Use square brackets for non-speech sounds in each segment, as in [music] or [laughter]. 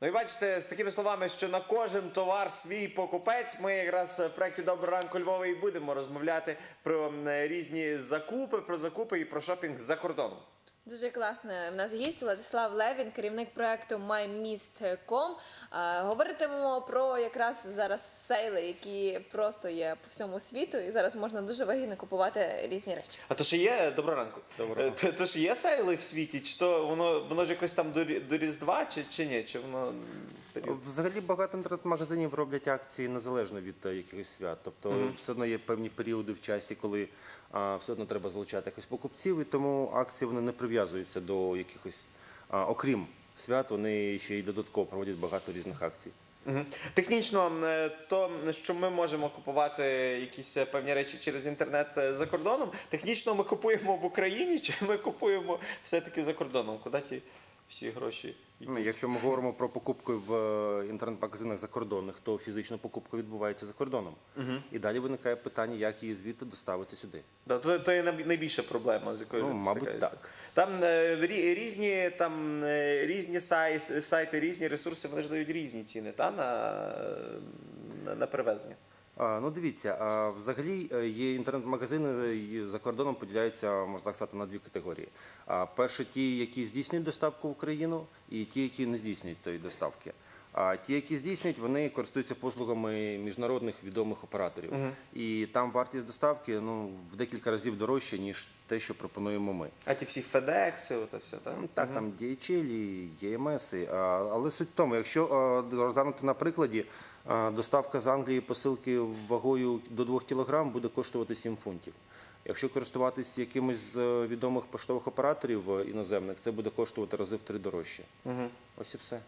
Ну і бачите, з такими словами, що на кожен товар свій покупець. Ми якраз в проєкті Доброго ранку Львова і будемо розмовляти про різні закупи, про закупи і про шопінг за кордоном. Дуже класно. В нас гість Владислав Левін, керівник проекту MyMist.com. Говоритимемо про якраз зараз сейли, які просто є по всьому світу, і зараз можна дуже вигідно купувати різні речі. А то ще є доброго ранку. Доброго. Е, То, то ж є сейли в світі, чи то воно воно ж якось там до, до Різдва, чи, чи ні? Чи воно період? Взагалі багато інтернет-магазинів роблять акції незалежно від е, якихось свят. Тобто все одно є певні періоди в часі, коли а, все одно треба залучати якось покупців, і тому акції вони не прив'язуються до якихось, а, окрім свят, вони ще й додатково проводять багато різних акцій. Технічно, е, то що ми можемо купувати якісь е, певні речі через інтернет е, за кордоном. Технічно ми купуємо в Україні, чи ми купуємо все-таки за кордоном? Куди ті всі гроші? Ну, якщо ми говоримо про покупки в е, інтернет-магазинах закордонних, то фізична покупка відбувається за кордоном. І далі виникає питання, як її звідти доставити сюди. Да, то, то є найбільша проблема, з якою Ну, люди мабуть, стикаються. так. Там е, різні, там, е, різні сайти, різні ресурси, вони ж дають різні ціни та, на, на, на перевезення. Ну, дивіться, взагалі е, є інтернет-магазини е, за кордоном поділяються, можна так сказати, на дві категорії. Перше, ті, які здійснюють доставку в Україну, і ті, які не здійснюють тої доставки. А ті, які здійснюють, вони користуються послугами міжнародних відомих операторів. І там вартість доставки ну, в декілька разів дорожча, ніж те, що пропонуємо ми. А ті всі FedEx, ото все, так? Ну, Так, там DHL, ЄМС, але суть в тому, якщо а, розглянути на прикладі, доставка з Англії посилки вагою до 2 кг буде коштувати 7 фунтів. Якщо користуватись якимось з е, відомих поштових операторів е, іноземних, це буде коштувати рази в три дорожче. Ось і все.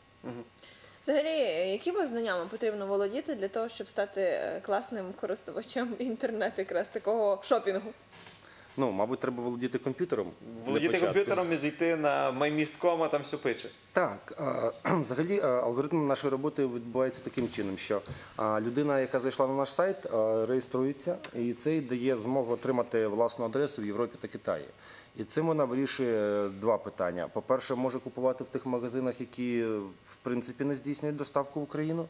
Взагалі, якими знаннями потрібно володіти для того, щоб стати е, класним користувачем [laughs] інтернету, якраз такого шопінгу? Ну, мабуть, треба володіти комп'ютером. Володіти комп'ютером і зайти на MyMist.com, там все пише. Так, е, [clears throat] взагалі е, алгоритм нашої роботи відбувається таким чином, що е, людина, яка зайшла на наш сайт, реєструється, і це дає змогу отримати власну адресу в Європі та Китаї. І цим вона вирішує два питання. По-перше, може купувати в тих магазинах, які в принципі не здійснюють доставку в Україну.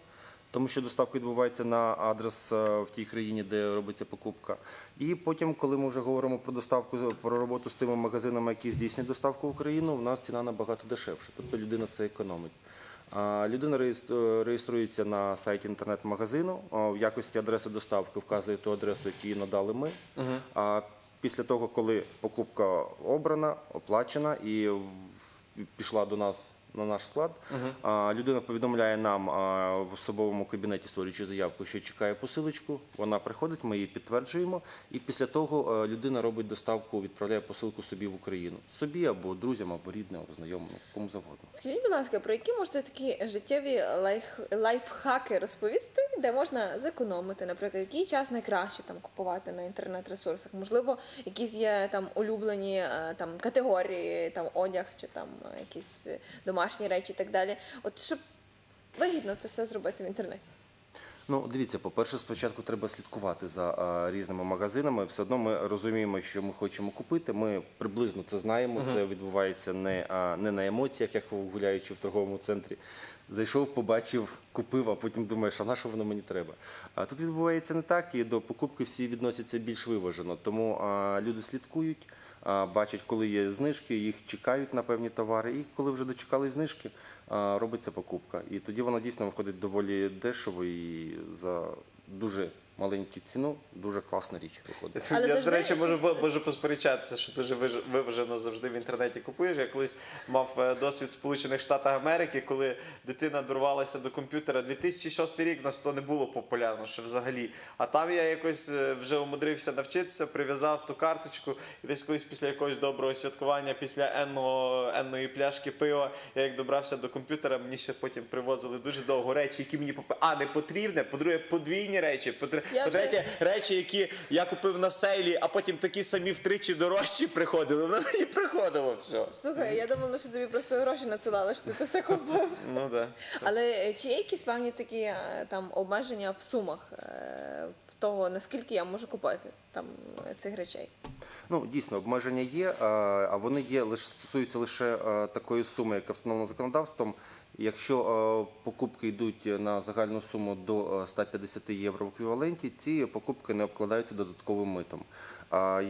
Тому що доставка відбувається на адрес е, в тій країні, де робиться покупка. І потім, коли ми вже говоримо про доставку, про роботу з тими магазинами, які здійснюють доставку в Україну, в нас ціна набагато дешевша. Тобто людина це економить. Людина реєструється на сайті інтернет-магазину, в якості адреси доставки вказує ту адресу, яку надали ми. А після того, коли покупка обрана, оплачена і пішла до нас на наш склад, людина повідомляє нам в особовому кабінеті, створюючи заявку, що чекає посилочку. Вона приходить, ми її підтверджуємо, і після того людина робить доставку, відправляє посилку собі в Україну. Собі або друзям, або рідним, або знайомим, кому завгодно. Скажіть, будь ласка, про які можете такі життєві лайф, лайфхаки розповісти, де можна зекономити, наприклад, який час найкраще там купувати на інтернет-ресурсах? Можливо, якісь є там улюблені е, там категорії, там одяг чи там е, якісь е, домашні речі і так далі. От щоб вигідно це все зробити в інтернеті. Ну, дивіться, по-перше, спочатку треба слідкувати за а, різними магазинами. Все одно ми розуміємо, що ми хочемо купити. Ми приблизно це знаємо. Це відбувається не, а, не на емоціях, як гуляючи в торговому центрі. Зайшов, побачив, купив, а потім думаєш, а на що воно мені треба? А тут відбувається не так, і до покупки всі відносяться більш виважено. Тому а, люди слідкують. Бачать, коли є знижки, їх чекають на певні товари, і коли вже дочекали знижки, робиться покупка. І тоді вона дійсно виходить доволі дешево і за дуже маленьку ціну дуже класна річ виходить. Але я, завжди до речі, можу, можу посперечатися, що дуже виважено завжди в інтернеті купуєш. Я колись мав е, досвід Сполучених Штатах Америки, коли дитина дорвалася до комп'ютера. 2006 рік в нас то не було популярно ще взагалі. А там я якось е, вже умудрився навчитися, прив'язав ту карточку, і десь колись після якогось доброго святкування, після енного, енної пляшки пива, я як добрався до комп'ютера, мені ще потім привозили дуже довго речі, які мені поп- а, не потрібне. По-друге, подвійні речі. По-тре- Я По-третє, речі, які я купив на сейлі, а потім такі самі втричі дорожчі приходили. Воно мені приходило все. Слухай, я думала, що тобі просто гроші надсилали, що ти це все купив. Ну да. Але е, чи є якісь певні такі е, там обмеження в сумах е, в того, наскільки я можу купити там цих речей? Ну, дійсно, обмеження є, а вони є лише стосуються лише такої суми, яка встановлена законодавством. Якщо е, покупки йдуть на загальну суму до е, 150 євро в еквіваленті, ці покупки не обкладаються додатковим митом.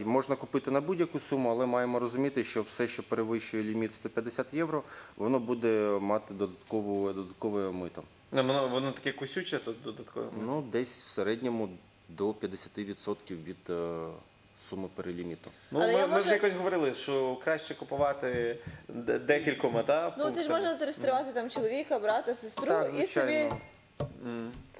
Можна купити на будь-яку суму, але маємо розуміти, що все, що перевищує ліміт 150 євро, воно буде мати додаткову, додаткове мито. Ну, Воно, воно таке кусюче тут додатково. Ну, десь в середньому до 50% від суми переліміту. Ну, Але ми, я ми можу- вже якось говорили, що краще купувати де- декількома, та, Ну це ж пунктами. можна зареєструвати там чоловіка, брата, сестру Так, і собі звичайно.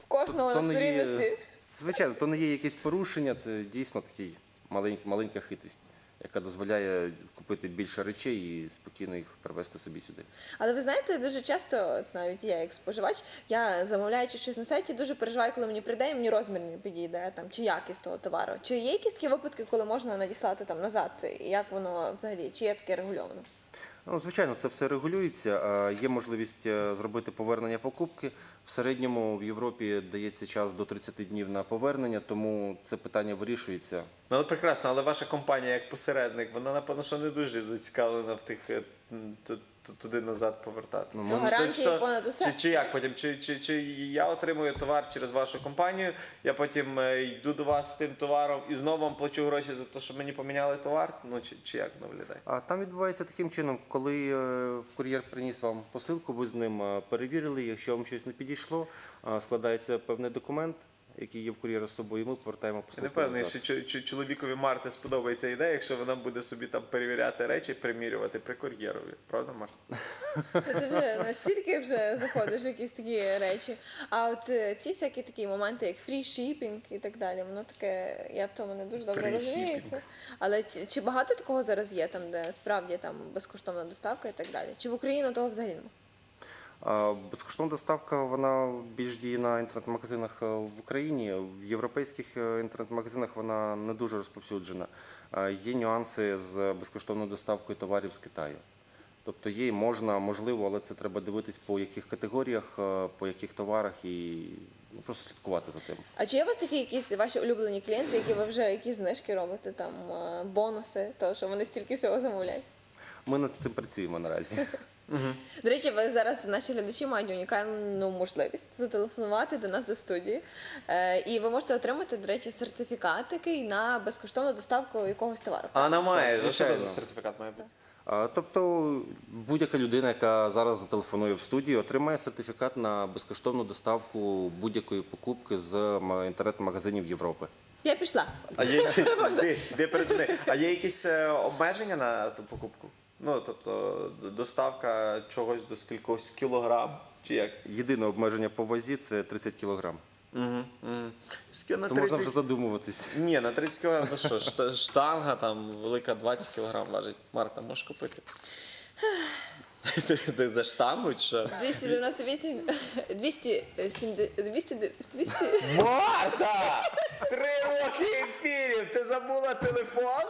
в кожного То на не є- сторінності. Звичайно, то не є якесь порушення, це дійсно такий маленька, маленька хитрість, яка дозволяє купити більше речей і спокійно їх привезти собі сюди. Але ви знаєте, дуже часто, от навіть я як споживач, я замовляючи щось на сайті, дуже переживаю, коли мені прийде і мені розмір не підійде там чи якість того товару. Чи є якісь такі випадки, коли можна надіслати там назад? І як воно взагалі? Чи є таке регульовано? Ну, звичайно, це все регулюється. Е, Є можливість е, зробити повернення покупки. В середньому в Європі дається час до 30 днів на повернення, тому це питання вирішується. Ну, але прекрасно, але ваша компанія як посередник, вона напевно, що не дуже зацікавлена в тих е, туди назад повертати. Ну, Ну, гарантії Чи понад усе. Чи, чи як потім? Чи, чи, чи я отримую товар через вашу компанію, я потім е, йду до вас з тим товаром і знову вам плачу гроші за те, що мені поміняли товар? Ну чи, чи як воно виглядає? А там відбувається таким чином, коли е, кур'єр приніс вам посилку, ви з ним е, перевірили. Якщо вам щось не підійшло, е, складається певний документ, який є в кур'єра з собою, і ми повертаємо Я не впевнений, що чо- чо- чоловікові Марти сподобається ідея, якщо вона буде собі там перевіряти речі, примірювати при кур'єрові. Правда, Марта? Ти вже настільки вже заходиш в якісь такі речі. А от е, ці всякі такі моменти, як фрі шіпінг і так далі, воно таке, я в тому не дуже добре Free розуміюся. shipping. Але чи, чи багато такого зараз є, там, де справді там безкоштовна доставка і так далі? Чи в Україну того взагалі немає? Безкоштовна доставка вона більш діє на інтернет-магазинах е, в Україні. В європейських е, інтернет-магазинах вона не дуже розповсюджена. Е, Є нюанси з безкоштовною доставкою товарів з Китаю. Тобто є, можна, можливо, але це треба дивитись по яких категоріях, по яких товарах і ну, просто слідкувати за тим. А чи є у вас такі якісь ваші улюблені клієнти, які ви вже якісь знижки робите, там бонуси, того, що вони стільки всього замовляють? Ми над цим працюємо наразі. [laughs] До речі, ви зараз наші глядачі мають унікальну можливість зателефонувати до нас до студії. Е, і ви можете отримати, до речі, сертифікат такий на безкоштовну доставку якогось товару. А вона має. Що це за звичайно. сертифікат має бути? А, Тобто будь-яка людина, яка зараз зателефонує в студію, отримає сертифікат на безкоштовну доставку будь-якої покупки з м- інтернет-магазинів Європи. Я пішла. А є якісь, [laughs] де, де передзвони? А є якісь е, обмеження на ту покупку? Ну, тобто доставка чогось до скількось кілограм, чи як? Єдине обмеження по вазі це 30 кг. Угу, угу. На То можна вже задумуватись. Ні, на 30 кг, ну що, шта- штанга там велика 20 кг важить. Марта, можеш купити? [sighs] Ти, ти за штангу чи що? 298, 270, 200, 200, Марта! Три роки ефірів! Ти забула телефон?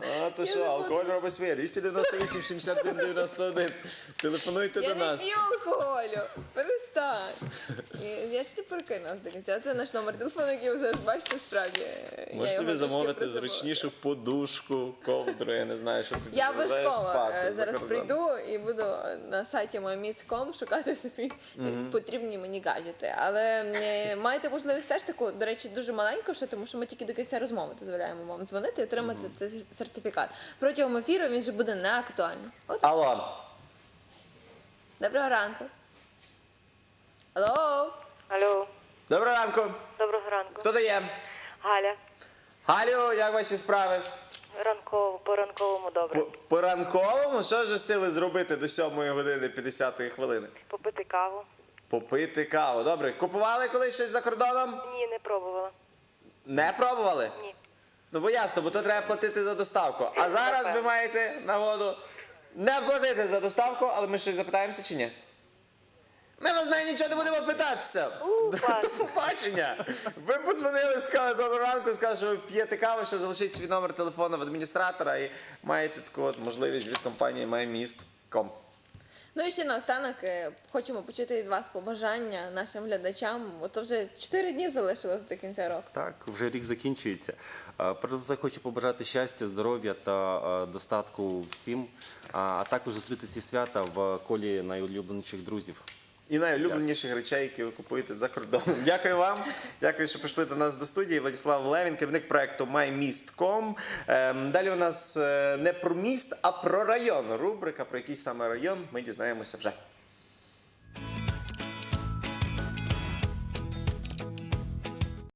А, то що, алкоголь робить своє. 298 71 91. Телефонуйте Я до не нас. п'ю алкоголю. Перестань. Я- ж не прокинулась до кінця. Це наш номер телефону, який ви зараз бачите, справді. Можеш собі замовити зручнішу подушку, ковдру, я не знаю, що тобі Я обов'язково е, за зараз прийду і буду на сайті moymeets.com шукати собі потрібні мені гаджети. Але е, маєте можливість теж таку, до речі, дуже маленьку, що тому що ми тільки до кінця розмови дозволяємо вам дзвонити і отримати цей сертифікат. Протягом ефіру він вже буде не актуальний. Алло. доброго ранку. Алло. Алло, Доброго ранку. доброго ранку. Хто дає? Галя, Галю, як ваші справи? ранково, по ранковому добре. По, по ранковому, що ж стили зробити до 7 години 50 хвилини? Попити каву. Попити каву. Добре, купували колись щось за кордоном? Ні, не пробувала. Не пробували? Ні. Ну бо ясно, бо то треба платити за доставку. А зараз ви маєте нагоду не платити за доставку, але ми щось запитаємося чи ні? Ми вас знає нічого не будемо питатися. [laughs] До, побачення. Ви подзвонили, сказали доброго ранку, сказали, що ви п'єте каву, що залишіть свій номер телефону в адміністратора і маєте таку от можливість від компанії MyMist.com. Ну і ще наостанок е, хочемо почути від вас побажання нашим глядачам. Ото вже 4 дні залишилось до кінця року. Так, вже рік закінчується. Е, Перш за все хочу побажати щастя, здоров'я та е, достатку всім, а а також зустріти ці свята в колі найулюбленіших друзів. І найулюбленіших речей, які ви купуєте за кордоном. [laughs] Дякую вам. Дякую, що прийшли до нас до студії. Владислав Левін, керівник проекту MyMist.com. Ем, Далі у нас е, не про міст, а про район. Рубрика про який саме район ми дізнаємося вже.